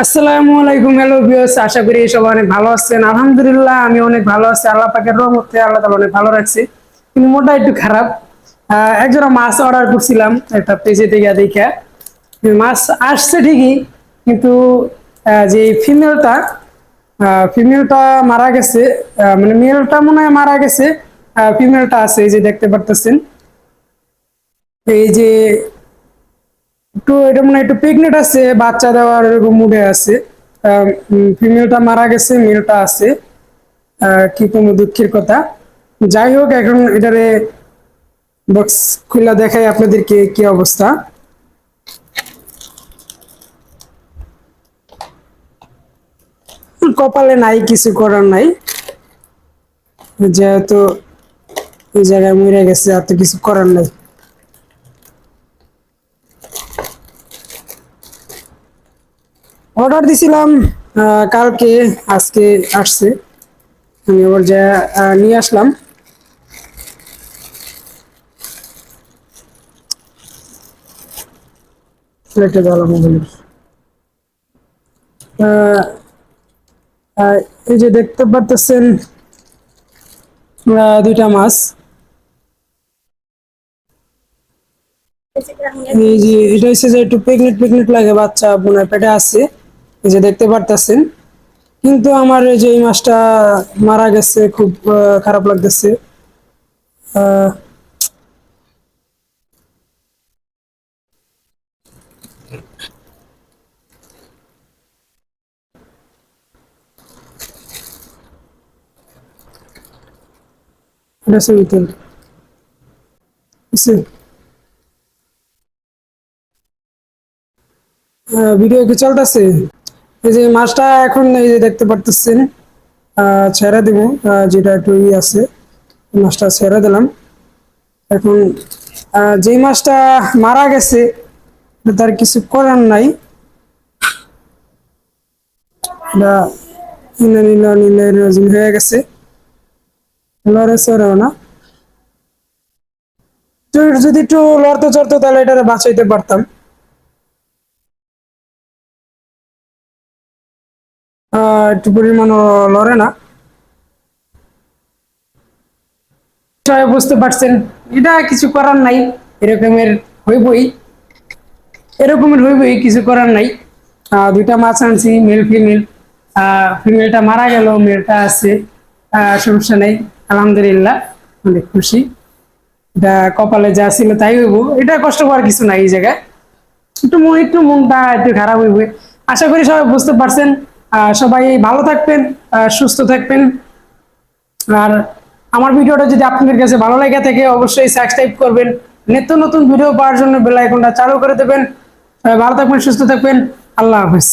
আসসালামু আলাইকুম hello viewers আশা করি সবাই অনেক ভালো আছেন। আলহামদুলিল্লাহ আমি অনেক ভালো আছি। আল্লাহ পাকের রহমতে আল্লাহ তাআলা অনেক ভালো রাখছে। কিন্তু মোটা একটু খারাপ। আহ, একজোড়া মাছ অর্ডার করছিলাম একটা পেজে থেকে দেখা। মাছ আসছে ঠিকই কিন্তু যে ফিমেলটা ফিমেলটা মারা গেছে। মানে মেলটা মনে হয় মারা গেছে। ফিমেলটা আছে এই যে দেখতে পারতেছেন। এই যে একটু এটা মনে একটু প্রেগনেন্ট আছে, বাচ্চা দেওয়ার এরকম মুডে আছে। ফিমেলটা মারা গেছে মেলটা আছে। কি কোনো দুঃখের কথা। যাই হোক, এখন এটারে বক্স খুলে দেখাই আপনাদেরকে কি অবস্থা। কপালে নাই, কিছু করার নাই। যেহেতু এই জায়গায় মরে গেছে, আর তো কিছু করার নাই। অর্ডার দিছিলাম কালকে আজকে আসছে। আমি আবার যা নিয়ে আসলাম। আহ, এই যে দেখতে পারতেছেন দুইটা মাছ। এই যে এটা হচ্ছে যে একটু প্রেগনেন্ট প্রেগনেন্ট লাগে বাচ্চা বোনের পেটে আছে। যে দেখতে পারতেছেন। কিন্তু আমার এই যে এই মাছটা মারা গেছে, খুব খারাপ লাগতেছে। ভিডিও কি চলতেছে? এই যে মাছটা এখন এই যে দেখতে পারতেছেন ছেড়ে দিব যেটা একটু ই আছে, মাছটা ছেড়ে দিলাম। এখন যেই মাছটা মারা গেছে তার কিছু করার নাই। হয়ে গেছে। না। যদি একটু লড়তে চড়তো তাহলে এটা বাঁচাইতে পারতাম। একটু পরিমাণও লড়ে না। সবাই বুঝতে পারছেন, এটা কিছু করার নাই, এরকমের হইবই। এরকমের হইবই, কিছু করার নাই। দুইটা মাছ আনছি মেল ফিমেল ফিমেলটা মারা গেল মেলটা আছে। সমস্যা নেই, আলহামদুলিল্লাহ, অনেক খুশি। এটা কপালে যা ছিল তাই হইব। এটা কষ্ট করার কিছু নাই এই জায়গায়। একটু মন একটু মনটা একটু খারাপ হইবে। আশা করি সবাই বুঝতে পারছেন সবাই ভালো থাকবেন সুস্থ থাকবেন। আর আমার ভিডিওটা যদি আপনাদের কাছে ভালো লেগে থাকে, অবশ্যই সাবস্ক্রাইব করবেন। নিত্য নতুন ভিডিও পাওয়ার জন্য বেল আইকনটা চালু করে দেবেন। ভালো থাকবেন, সুস্থ থাকবেন। আল্লাহ হাফেজ।